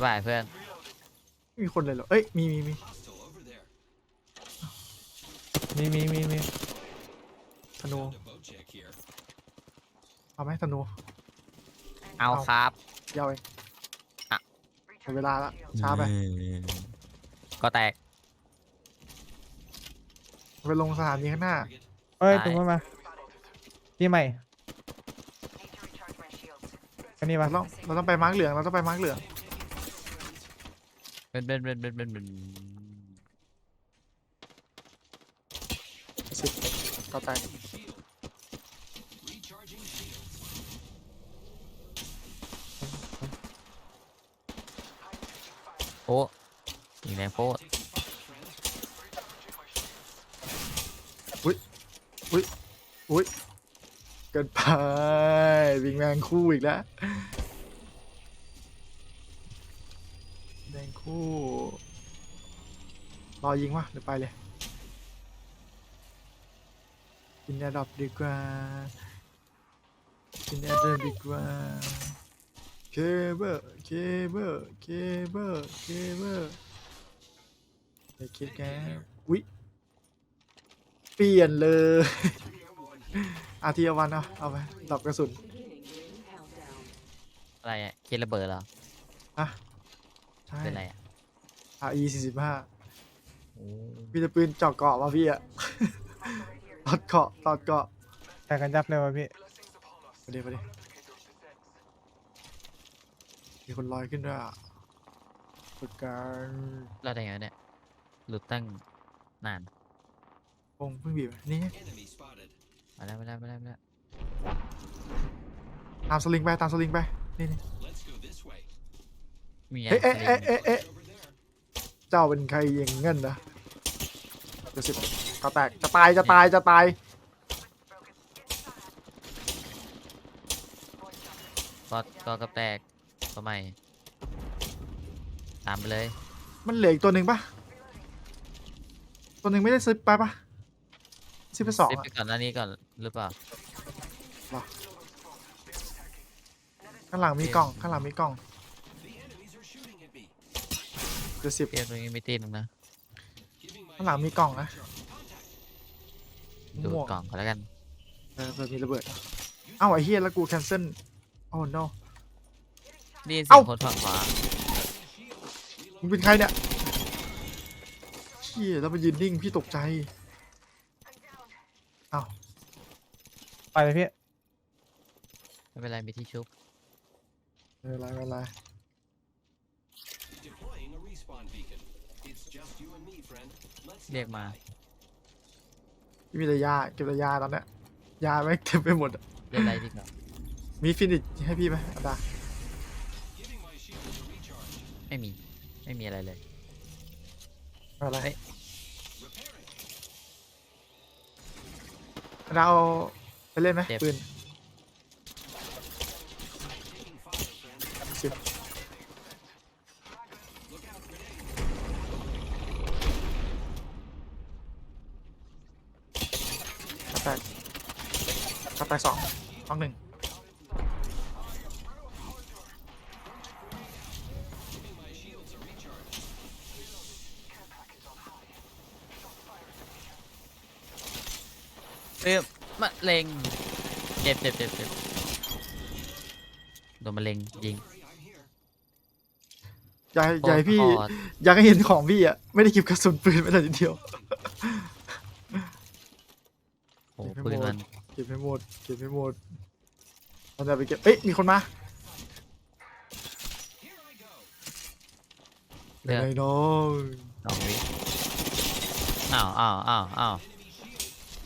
บ๊ายบายเพื่อนไม่มีคนเลยเหรอ เอ้ย มีมีมีมีมีมีมีธนู เอาไหมธนูเอาเอาครับยาวเองอะ หมดเวลาละช้าไปก็แตก ไปลงสถานีข้างหน้า เอ้ยได้ตรงนั้นมาที่ใหม่อันนี้เรามาต้องเราต้องไปมาร์กเหลือง เราต้องไปมาร์กเหลือง เป็นเป็นเป็นเป็นเป็นเป็นสิบก็แตกโอ้ยิงแรงโป๊ะอุ้ยอุ้ยเกินไปวิ่งแมงคู่อีกแล้วแดงคู่ ร อยิงวะเดี๋ยวไปเลยกินแอร์ดรอปดีกว่ากินแอร์ดรอปดีกว่าเคเบิลเคเบิลเคเบิลเคเบิลไปคิดแกอุ๊ยเปลี่ยนเลยอาทีเอาวันเอาเอาไปดับกระสุนอะไรอะเคระเบิดเหรออะใช่เป็นอะไรอะ RE สี่สิบห้า โอ้พี่จะปืนเจาะเกาะมาพี่อะตอดเกาะตอดเกาะแต่กันยับเลยวะพี่ไปดิไปดิมีคนลอยขึ้นด้วยอะฝึกการเราได้ไงวะเนี่ยหลุดตั้งนานวงเพิ่งบีบนี่ไงมาแล้วมาแล้วมาแล้วมาแล้วตามสลิงไปตามสลิงไปนี่นี่มีไงเอ๊ะเอ๊ะเอ๊ะเอ๊ะเอ๊ะเจ้าเป็นใครอย่างงั้นนะ เดี๋ยวสิก็แตกจะตายจะตายจะตายก็ก็กระแตกตัวใหม่ตามไปเลยมันเหลืออีกตัวหนึ่งปะตัวหนึ่งไม่ได้ซิปไปปะซิปไปสองซิปอะ ไปก่อนหน้านี้ก่อนหรือเปล่า ข้างหลังมีกล่อง ข้างหลังมีกล่องเดี๋ยวสิบเพียตรงนี้ไม่ตีนงนะ ข้างหลังมีกล่องนะดูดม่วงกล่องก่อนแล้วกัน เออเผื่อมีระเบิด เอ้าไอ้เฮียแล้วกูแคนเซิลโอ้ no ได้ยินเสีเอ้ายงคนฝั่งขวามึงเป็นใครเนี่ยเฮียแล้วมายืนนิ่งพี่ตกใจเอ้าไปเลยพี่ไม่เป็นไรมีที่ชุบ ไม่เป็นไรไม่เป็นไร เรียกมาพี่มีแต่ยาเก็บแต่ยาตอนเนี้ยยาไม่งเก็บไปหมดอะเล่นอะไรดีกว่ามีฟินิชให้พี่ไหมอาดาไม่มี ไม่มีอะไรเลยไม่เป็นไรเฮ้ยอาดาเอาไปเล่นไหมเจ็บ ปืนสิบกระแตก กระแตกสองต้องหนึ่งเอ้ยมะเร็งเจ็บเจ็บเจ็บเจ็บโดนมะเร็งยิง อยากให้อยากให้พี่โคตรอยากให้เห็นของพี่อะ ไม่ได้เก็บกระสุนปืนไม่แต่นิดเดียว โอ้โหเจ็บปืไปนหมดมัน เก็บให้หมด เก็บให้หมดเราจะไปเก็บ เอ้ย มีคนมาเลือกไงน้องสองวิอ้าวอ้าวอ้าวอ้าว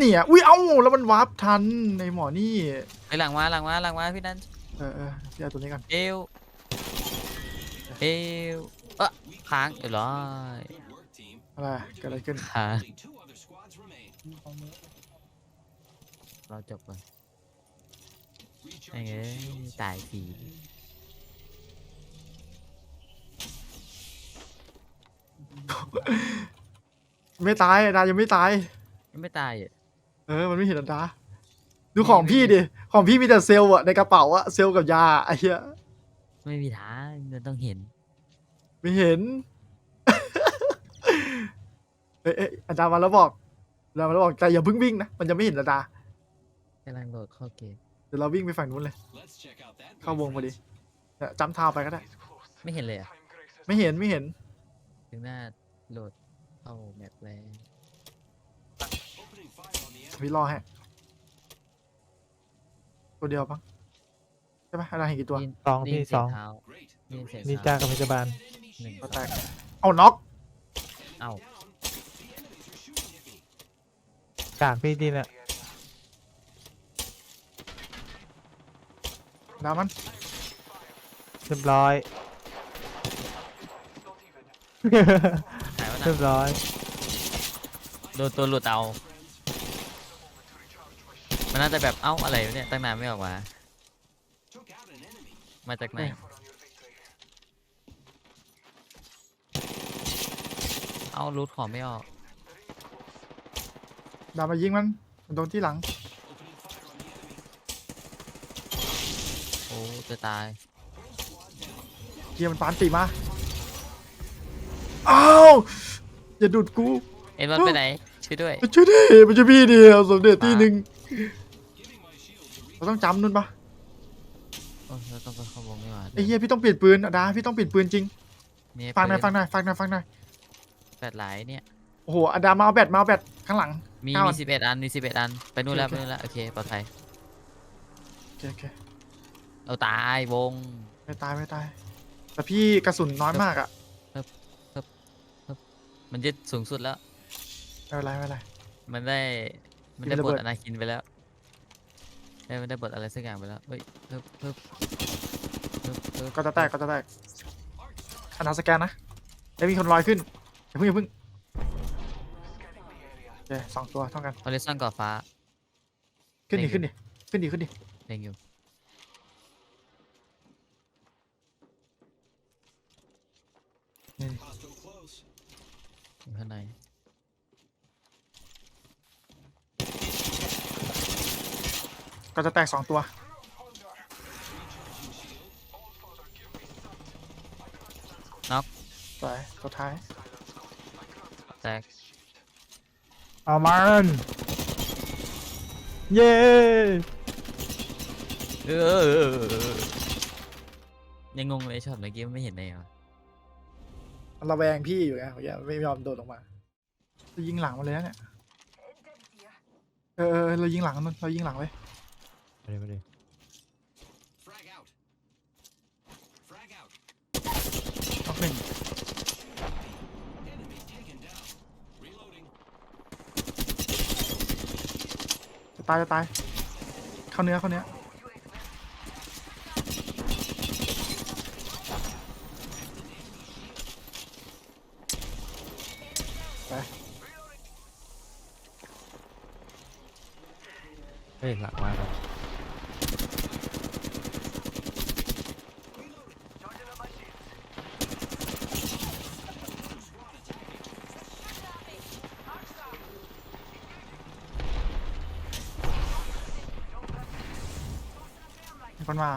นี่อะอุ้ย เอ้า แล้วมันวาร์ปทันในหมอนี่ไปหลังมาหลังมาหลังมาพี่นันเออเออพี่เอาตัวนี้ก่อนเอวเอวเอะค้างเรียบร้อยอะไรเกิดอะไรขึ้นค้าง เราจบก่อนไอ้เอ้ยตายสี่ไม่ตายดายังไม่ตาย ยังไม่ตายอะเออ มันไม่เห็นอันดา ดูของพี่ดิ ของพี่มีแต่เซลล์อะในกระเป๋าอะเซลล์กับยาไอ้เหี้ย ไม่มีทางมันต้องเห็น ไม่เห็น เอ้ยเอ้ยอาจารย์มาแล้วบอกอาจารย์มาแล้วบอกแต่อย่าเพิ่งวิ่งนะ มันจะไม่เห็นระดา กำลังโหลดเข้าเกม เดี๋ยวเราวิ่งไปฝั่งนู้นเลย เข้าวงพอดีเนี่ยจำทางไปก็ได้ ไม่เห็นเลยอะไม่เห็นไม่เห็น ถึงหน้าโหลดเข้าแมปแล้วพี่รอให้ตัวเดียวปะใช่ปะอาจารย์เห็นกี่ตัว ได้ยินสองได้พี่ยินสเสียองงเท้าได้ยินเสียงนินเท้าจากับพยาบาล หนึ่งก็แตก เอาน็อกเอ้ากากพี่ดินอ ดามันเรียบร้อย หายวะเรียนะบร้อย โดนตัวหลุดเอา มันน่าจะแบบเอ้าอะไรวะเนี่ยตั้งนานไม่ออกมา มาจากไหน เอ้ารูทของไม่ออก ดามายิงมันมันตรงที่หลัง โอ้ จะตายเกียร์มันปานตีมาอ้าวอย่าดูดกูเอ็นวันไปไหนช่วยด้วยมันช่วยดิมันช่วยพี่เดียวสมเด็จที่หนึ่งเราต้องจำนู่นปะโอ้ยเราต้องไปเข้าวงไม่หว่าไอ้เหี้ยพี่ต้องเปลี่ยนปืนอะดาพี่ต้องเปลี่ยนปืนจริงมีฟังหน่อยปืฟังหน่อยฟังหน่อยฟังหน่อยแปดหลายเนี่ยโอ้โหอะดามาเอาแบตมาเอาแบตข้างหลังมีเก้าอัมีนสิบเอ็ดอันมีสิบเอ็ดอันไปนู่นแล้วโอไปเคนู่นแล้วโอเคปลอดภัยโอเคโอ เคเอาตายวง ไม่ตายไม่ตาย แต่พี่กระสุนน้อยมากอะมันยึดสูงสุดแล้ว ไม่เป็นไรไม่เป็นไร มันได้ มันมีได้ระบเบิทดอนาคินไปแล้วได้มันได้บทอะไรสักอย่างไปแล้วเฮ้ยเพิ่มเพิ่มเพิ่มเพิ่มก็จะแตกก็จะแตกอันนาสแกนนะได้มีคนลอยขึ้นอย่าเพิ่งอย่าเพิ่งโอเคสองตัวเท่ากันฮอริซอนก่อฟ้า ขึ้นดิเด้งขึ้นดิขึ้นดิขึ้นดิเล็งอยู่ นี่อยู่ข้างในก็จะแตกสองตัว น็อกสวยตัวท้าย แตกเอามันเย้เออยังงงเลยช็อตเมื่อกี้มันไม่เห็นเลยเหรอมัน ระแวงพี่อยู่ไงเมื่อกี้ไม่ยอมโดดลงมาเรายิงหลังมาเลยนะเนี่ยเออเออเรายิงหลังมันเรายิงหลังไว้มาเลยมาเลยน็อกหนึ่งจะตายจะตายเข้าเนื้อเข้าเนื้อ เฮ้ยหลักมาแล้วมีคนมา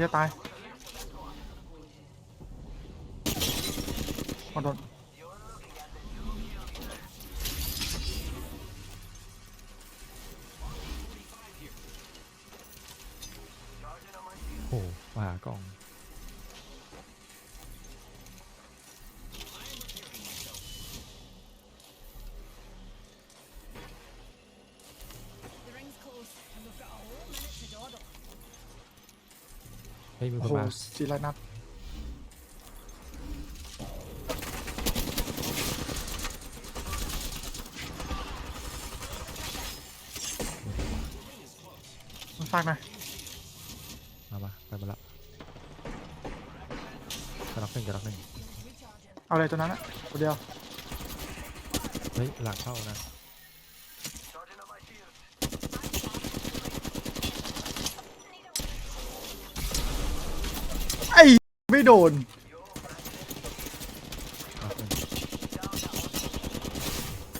นี่จะตายโดนโอ้โหมาหากล่อง ฮ้ยมีโอ้คนโหมาสี่ร้อยนัดมันฝากหน่อยมามาไปมาแล้วจะล็อกหนึ่งจะล็อกหนึ่งเอาเลยตัวนั้นอะตัวเดียว เฮ้ยหลังเข้านะ ไม่โดนน็อกหนึ่ง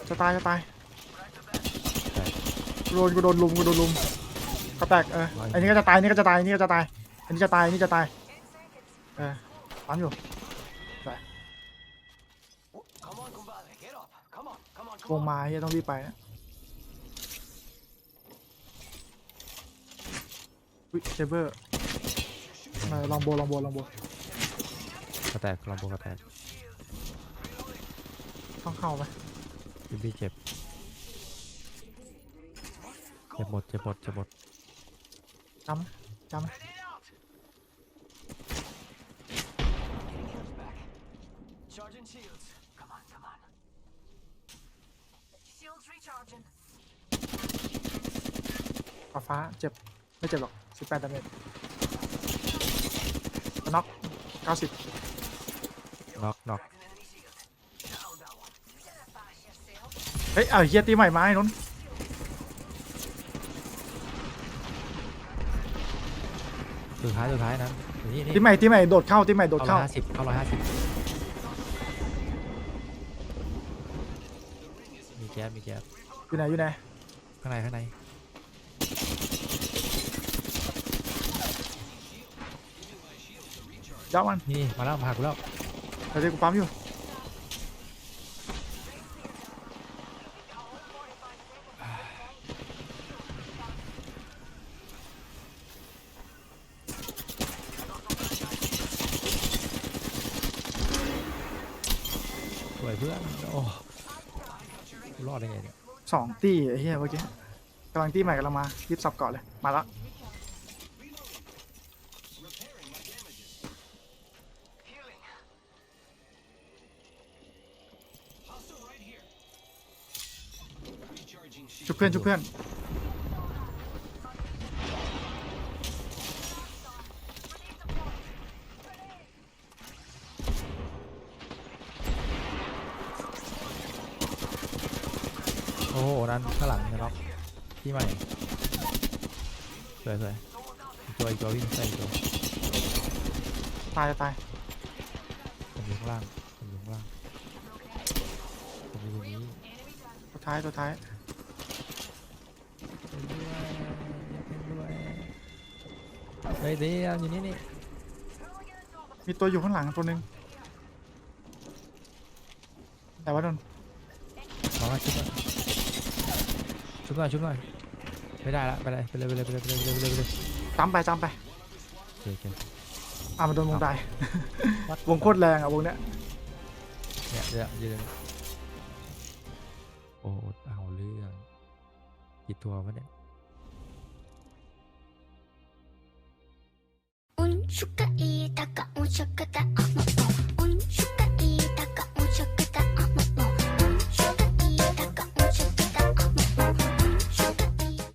จะตายจะตายแตกโดนกูโดนลุมกูโดนลุมก็แตกเออร้อยอันนี้ก็จะตายอันนี้ก็จะตายอันนี้ก็จะตาย อันนี้จะตายอันนี้จะตาย เออปั๊มอยู่วงมาเฮียต้องรีบไปนะวิเซเบอร์มาลองโบลองโบลองโบ กระแตกลองโบกระแตกต้องเข้าไหมบิบบี้เจ็บ เจ็บหมด เจ็บหมด เจ็บหมดจำจำ Charging shields. Come on, come on. Shields recharging. ฟ้าฟ้า เจ็บ ไม่เจ็บหรอก 18ดาเมจน็อก90 น็อกน็อกเฮ้ยเอาเฮียตีใหม่มาไอ้นนท์สุดท้ายสุดท้ายนั้นนี่นี่ตีใหม่ตีใหม่โดดเข้าตีใหม่โดดเข้าร้เข้าอยห้าสิบเข้าร้อยห้าสิบมีแก๊สมีแก๊สอยู่ไหนอยู่ไหนข้างในข้างในยับมันนี่มาแล้วมาหากูแล้ว เดี๋ยวเดี๋ยวกูปั๊มอยู่สวยเพื่อนโอ้กูรอดได้ไงเนี่ย สองตีไอ้เฮียเมื่อกี้กำลังตีใหม่กำลังมารีบสับเกาะเลย มาแล้ว พื่อนชุบเพื่อนโอ้โหนั้นข้างหลังนะครับที่ใหม่สวยสวยอีกตัวอีกตัววิ่งใส่อีกตัวตายจะตายผมอยู่ข้างล่างผมอยู่ข้างล่างผมอยู่ตรงนี้ตัวท้ายตัวท้าย เฮ้ยดียวอยู่นี่นี่มีตัวอยู่ข้างหลังตัวหนึ่งแต่ว่าโดนขอมาชุบชุบหน่อยชุบหน่อยไม่ได้ละไปเลยไปเลยไปเลยไปเลยไปเลยไปเลยไปเลยตามไปจ้ำไปโอเคโอเคอะมันโดนวงตายวงโคตรแรงอะวงเนี้ยเนี่ยเดี๋ยวยืนโอ้เอาเรื่องกี่ตัววะเนี่ย 축하이다 가온 축하다 어머